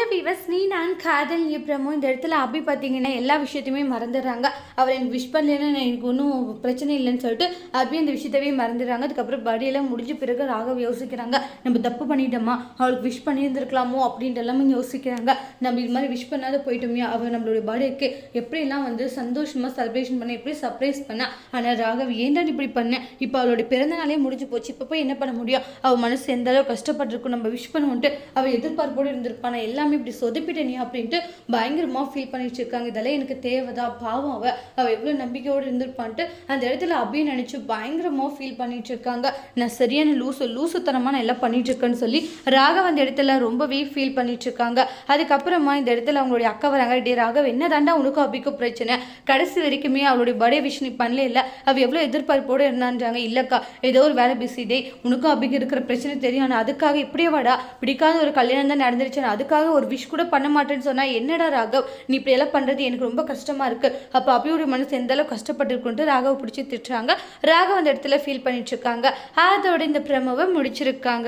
Hello விவஸ் நீ நான் காதல் பிரமோ இந்த இடத்துல அபி பார்த்தீங்கன்னா எல்லா விஷயத்தையுமே மறந்துடுறாங்க. அவர் எனக்கு விஷ் பண்ணலன்னு எனக்கு ஒன்றும் பிரச்சனை இல்லைன்னு சொல்லிட்டு அபி அந்த விஷயத்தவே மறந்துடுறாங்க. அதுக்கப்புறம் படியெல்லாம் முடிஞ்ச பிறகு ராகவ் யோசிக்கிறாங்க நம்ம தப்பு பண்ணிட்டோமா? அவளுக்கு விஷ் பண்ணியிருந்திருக்கலாமோ? அப்படின்ட்டு எல்லாமே யோசிக்கிறாங்க. நம்ம இது மாதிரி விஷ் பண்ணாத போயிட்டோமே? அவள் நம்மளுடைய பர்த்டேக்கு எப்படிலாம் வந்து சந்தோஷமாக செலிப்ரேஷன் பண்ண எப்படி சர்ப்ரைஸ் பண்ண? ஆனால் ராகவ் ஏன்டா இப்படி பண்ண? இப்போ அவளுடைய பிறந்த நாளே முடிஞ்சு போச்சு. இப்போ போய் என்ன பண்ண முடியும்? அவள் மனசு எந்த அளவு கஷ்டப்பட்டிருக்கும்? நம்ம விஷ் பண்ணுவோன்ட்டு அவள் எதிர்பார்ப்போடு இருந்திருப்பான்? எல்லாமே எல்லாமே இப்படி சொதப்பிட்டேனே அப்படின்ட்டு பயங்கரமாக ஃபீல் பண்ணிட்டு இருக்காங்க இதெல்லாம் எனக்கு தேவைதா பாவம் அவள் அவள் எவ்வளோ நம்பிக்கையோடு இருந்திருப்பான்ட்டு அந்த இடத்துல அப்படியே நினச்சி பயங்கரமாக ஃபீல் பண்ணிட்டு இருக்காங்க நான் சரியான லூசு லூசுத்தனமாக நான் எல்லாம் பண்ணிட்டு இருக்கேன்னு சொல்லி ராகவ் அந்த இடத்துல ரொம்பவே ஃபீல் பண்ணிட்டு இருக்காங்க அதுக்கப்புறமா இந்த இடத்துல அவங்களுடைய அக்கா வராங்க. டே ராகவ் என்ன தாண்டா உனக்கும் அபிக்கும் பிரச்சனை? கடைசி வரைக்குமே அவளுடைய பர்த்டே விஷ் நீ பண்ணல இல்லை. அவள் எவ்வளோ எதிர்பார்ப்போடு இருந்தான்றாங்க. இல்லைக்கா ஏதோ ஒரு வேலை பிஸி டே உனக்கும் அபிக்கு இருக்கிற பிரச்சனை தெரியும். ஆனால் அதுக்காக இப்படியே வாடா. பிடிக்காத ஒரு கல்யாணம் தான் நடந்துருச்சு அதுக்காக ஒரு ஒரு விஷ் கூட பண்ண மாட்டேன்னு சொன்னால் என்னடா ராகவ் நீ இப்படி எல்லாம் பண்ணுறது எனக்கு ரொம்ப கஷ்டமாக இருக்குது அப்போ அபியோட மனசு எந்த அளவு கஷ்டப்பட்டுருக்குன்ட்டு ராகவ் பிடிச்சி திட்டுறாங்க. ராகவ் அந்த இடத்துல ஃபீல் பண்ணிட்டு இருக்காங்க. அதோட இந்த பிரமவை முடிச்சிருக்காங்க.